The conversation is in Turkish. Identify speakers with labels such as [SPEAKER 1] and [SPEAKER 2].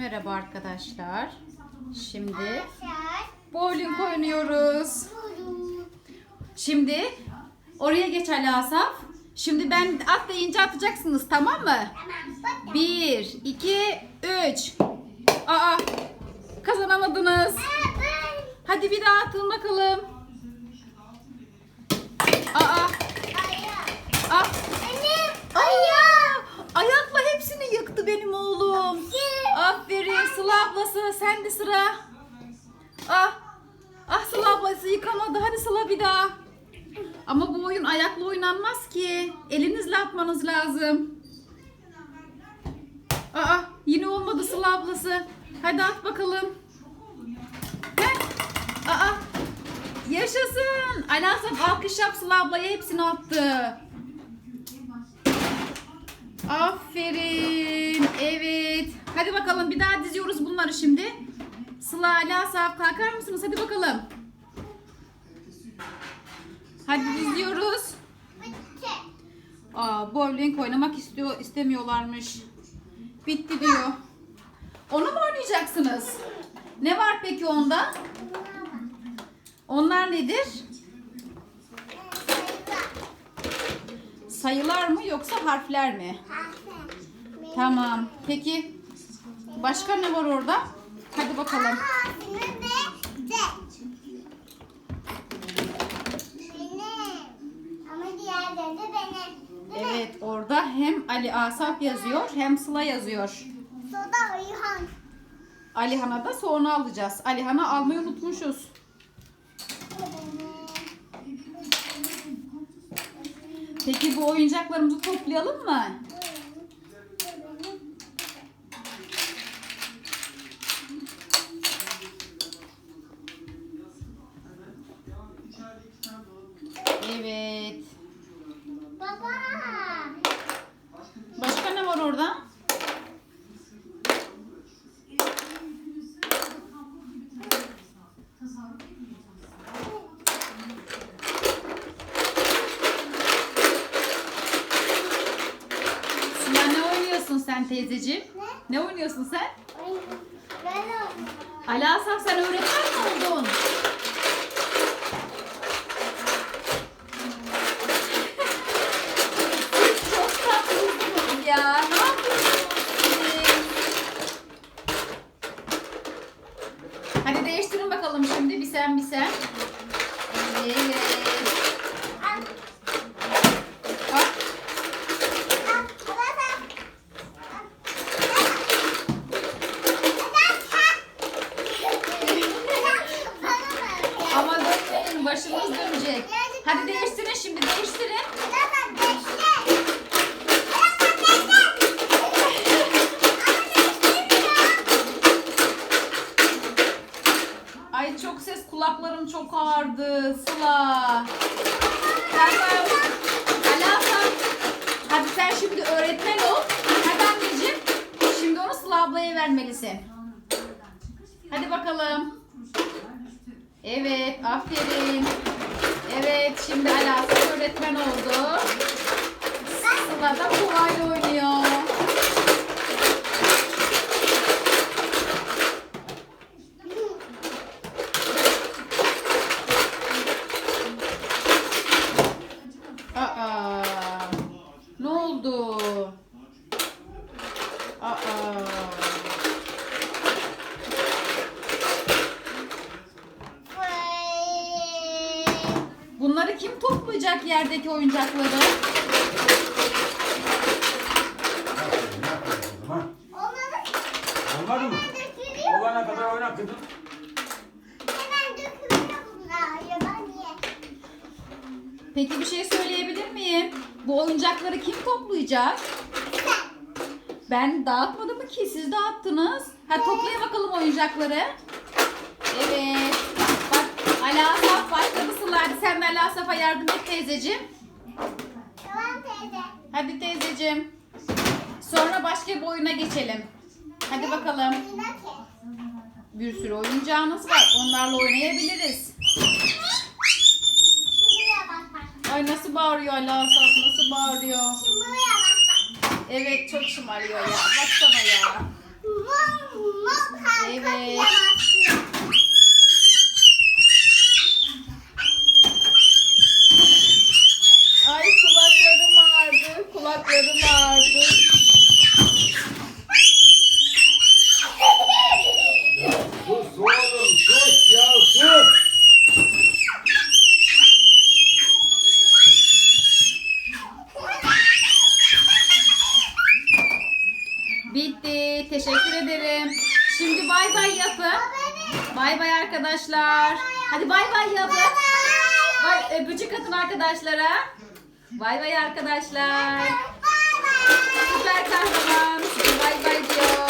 [SPEAKER 1] Merhaba arkadaşlar. Şimdi bowling oynuyoruz. Şimdi oraya geç Ali Asaf. Şimdi ben atlayınca atacaksınız tamam mı? Bir, iki, üç. Aa kazanamadınız. Hadi bir daha atın bakalım. Aa
[SPEAKER 2] Ayağı.
[SPEAKER 1] ah.
[SPEAKER 2] Annem.
[SPEAKER 1] Ayağı. Ayakla hepsini yıktı benim oğlum. Aferin Sıla ablası sen de sıra. Ah. Ah Sıla ablası yıkamadı. Hadi Sıla bir daha. Ama bu oyun ayakla oynanmaz ki. Elinizle atmanız lazım. Aa yine olmadı Sıla ablası. Hadi at bakalım. Heh. Aa yaşasın. Alasaf alkış yap Sıla ablaya hepsini attı. Aferin. Hadi bakalım bir daha diziyoruz bunları şimdi. Sıla, Ala, Saf kalkar mısınız? Hadi bakalım. Hadi diziyoruz. Aa, bowling oynamak istiyor, istemiyorlarmış. Bitti diyor. Onu mu oynayacaksınız? Ne var peki onda? Onlar nedir? Sayılar mı yoksa harfler mi? Tamam. Peki başka ne var orada? Hadi bakalım. Evet orada hem Ali Asaf yazıyor hem Sıla yazıyor.
[SPEAKER 2] Soda Ayhan.
[SPEAKER 1] Alihan'a da sonra alacağız. Alihan'a almayı unutmuşuz. Peki bu oyuncaklarımızı toplayalım mı? Evet.
[SPEAKER 2] Baba.
[SPEAKER 1] Başka ne var orada? Sıla ne oynuyorsun sen teyzeciğim?
[SPEAKER 2] Ne?
[SPEAKER 1] Ne oynuyorsun sen?
[SPEAKER 2] Ay, Ben oldum.
[SPEAKER 1] Ali sen öğretmen mi oldun? Siz çok tatlısınız ya. Ne yapıyorsunuz siz? Hadi değiştirin bakalım şimdi. Bir sen bir sen. Başımız dönecek. Hadi değiştirin şimdi. Değiştirin. Ay çok ses kulaklarım çok ağrıdı. Sıla. Tamam. Alasa. Hadi sen şimdi öğretmen ol. Hadi anneciğim. Şimdi onu Sıla ablaya vermelisin. Hadi bakalım. Evet, aferin. Evet, şimdi Alasa öğretmen oldu. Sıla da kuvayla oynuyor. Aa, ne oldu? Aa. Bunları kim toplayacak yerdeki oyuncakları?
[SPEAKER 3] Olmadı mı? Olana kadar oyna kızım.
[SPEAKER 1] Peki bir şey söyleyebilir miyim? Bu oyuncakları kim toplayacak? Ben dağıtmadım ki siz dağıttınız. Ha toplaya bakalım oyuncakları. Evet. Ala Asaf. Hadi sen de Ala Asaf'a yardım et teyzeciğim. Hadi teyzeciğim. Sonra başka bir oyuna geçelim. Hadi bakalım. Bir sürü oyuncağınız var. Onlarla oynayabiliriz. Ay nasıl bağırıyor Ala Asaf nasıl bağırıyor. Evet çok şımarıyor ya. Baksana ya.
[SPEAKER 2] Vay.
[SPEAKER 1] Bacaklarım ağrıdı.
[SPEAKER 3] Ya sus oğlum sus ya sus.
[SPEAKER 1] Bitti. Teşekkür ederim. Şimdi bay bay yapın. Bay bay arkadaşlar. Hadi bay bay yapın. Bay, öpücük atın arkadaşlara. Bay bay arkadaşlar. Süper kahraman. Bay bay diyor.